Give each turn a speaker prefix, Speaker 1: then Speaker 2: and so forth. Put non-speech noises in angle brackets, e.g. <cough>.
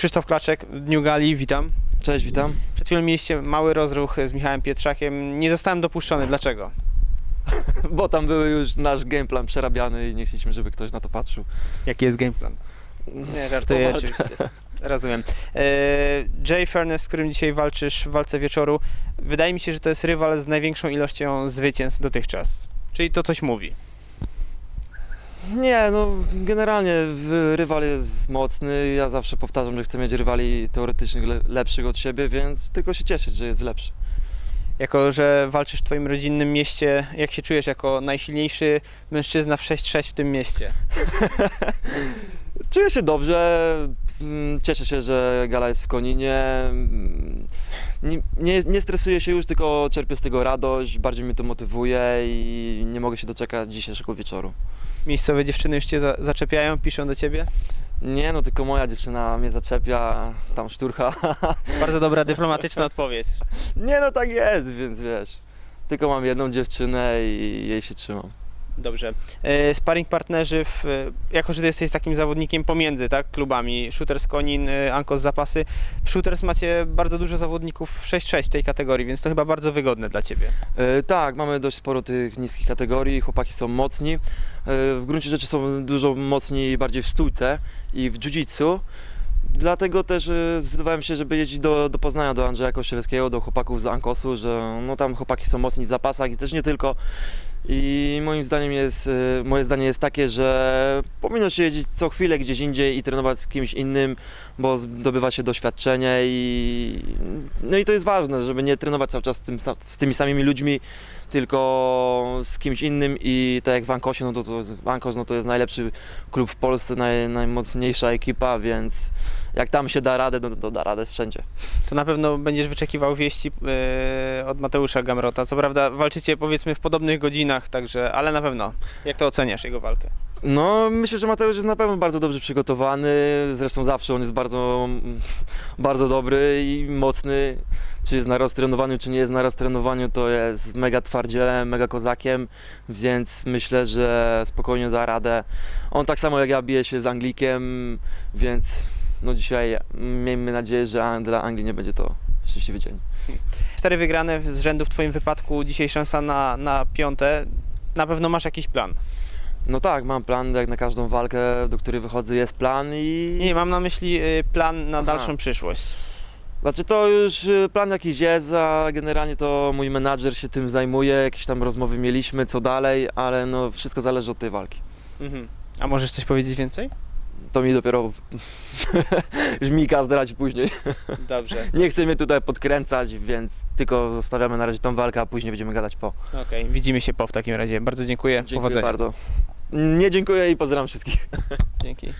Speaker 1: Krzysztof Klaczek w Dniu Gali, witam.
Speaker 2: Cześć, witam.
Speaker 1: Przed chwilą mieliście mały rozruch z Michałem Pietrzakiem. Nie zostałem dopuszczony. Dlaczego? <laughs>
Speaker 2: Bo tam były już nasz gameplan przerabiany i nie chcieliśmy, żeby ktoś na to patrzył.
Speaker 1: Jaki jest game plan? Nie, żartuję oczywiście. Rozumiem. E, Jay Furness, z którym dzisiaj walczysz w walce wieczoru, wydaje mi się, że to jest rywal z największą ilością zwycięstw dotychczas. Czyli to coś mówi.
Speaker 2: Nie, no generalnie rywal jest mocny. Ja zawsze powtarzam, że chcę mieć rywali teoretycznych le- lepszych od siebie, więc tylko się cieszyć, że jest lepszy.
Speaker 1: Jako, że walczysz w twoim rodzinnym mieście, jak się czujesz jako najsilniejszy mężczyzna w 6-6 w tym mieście? <laughs>
Speaker 2: Czuję się dobrze. Mm, Cieszę się, że gala jest w Koninie. mm, Nie, nie, nie stresuję się już, tylko czerpię z tego radość. Bardziej mnie to motywuje i nie mogę się doczekać dzisiejszego wieczoru.
Speaker 1: Miejscowe dziewczyny już cię za- zaczepiają, piszą do ciebie?
Speaker 2: Nie, no tylko moja dziewczyna mnie zaczepia, tam szturcha. <laughs>
Speaker 1: Bardzo dobra dyplomatyczna odpowiedź.
Speaker 2: Nie no tak jest, więc wiesz. Tylko mam jedną dziewczynę i jej się trzymam.
Speaker 1: Dobrze. E, Sparring partnerzy, w, e, jako że ty jesteś takim zawodnikiem pomiędzy tak, klubami, Shooters Konin, e, Ankos Zapasy, w Shooters macie bardzo dużo zawodników 6-6 w tej kategorii, więc to chyba bardzo wygodne dla ciebie.
Speaker 2: E, tak, mamy dość sporo tych niskich kategorii, chłopaki są mocni. E, w gruncie rzeczy są dużo mocni bardziej w stójce i w jiu-jitsu. Dlatego też zdecydowałem się, żeby jeździć do, do Poznania, do Andrzeja Kościelskiego, do chłopaków z Ankosu, że no tam chłopaki są mocni w zapasach i też nie tylko. I moim zdaniem jest, e, moje zdanie jest takie, że powinno się jeździć co chwilę gdzieś indziej i trenować z kimś innym, bo zdobywa się doświadczenie i no i to jest ważne, żeby nie trenować cały czas z, tym, z tymi samymi ludźmi, tylko z kimś innym i tak jak w Ankosie, no to, to Ankos no to jest najlepszy klub w Polsce, naj, najmocniejsza ekipa, więc jak tam się da radę, no to da radę wszędzie.
Speaker 1: To na pewno będziesz wyczekiwał wieści e, od Mateusza Gamrota. Co prawda walczycie powiedzmy w podobnych godzinach, także, ale na pewno. Jak to oceniasz, jego walkę?
Speaker 2: No, myślę, że Mateusz jest na pewno bardzo dobrze przygotowany. Zresztą zawsze on jest bardzo, bardzo dobry i mocny. Czy jest na roztrenowaniu, czy nie jest na roztrenowaniu, to jest mega twardzielem, mega kozakiem, więc myślę, że spokojnie da radę. On tak samo jak ja bije się z Anglikiem, więc no dzisiaj miejmy nadzieję, że dla Anglii nie będzie to szczęśliwy dzień.
Speaker 1: Cztery wygrane z rzędu w twoim wypadku, dzisiaj szansa na, na piąte. Na pewno masz jakiś plan.
Speaker 2: No tak, mam plan, jak na każdą walkę, do której wychodzę jest plan i...
Speaker 1: Nie, mam na myśli e, plan na
Speaker 2: Aha.
Speaker 1: dalszą przyszłość.
Speaker 2: Znaczy to już y, plan jakiś jest, a generalnie to mój menadżer się tym zajmuje, jakieś tam rozmowy mieliśmy, co dalej, ale no wszystko zależy od tej walki.
Speaker 1: Mhm. A możesz coś powiedzieć więcej?
Speaker 2: To mi dopiero <laughs> żmika zdrać później.
Speaker 1: Dobrze. <laughs>
Speaker 2: Nie chcę mnie tutaj podkręcać, więc tylko zostawiamy na razie tą walkę, a później będziemy gadać po.
Speaker 1: Okej, widzimy się po w takim razie. Bardzo dziękuję.
Speaker 2: Dziękuję
Speaker 1: Powodzenia.
Speaker 2: bardzo. Nie dziękuję i pozdrawiam wszystkich.
Speaker 1: Dzięki.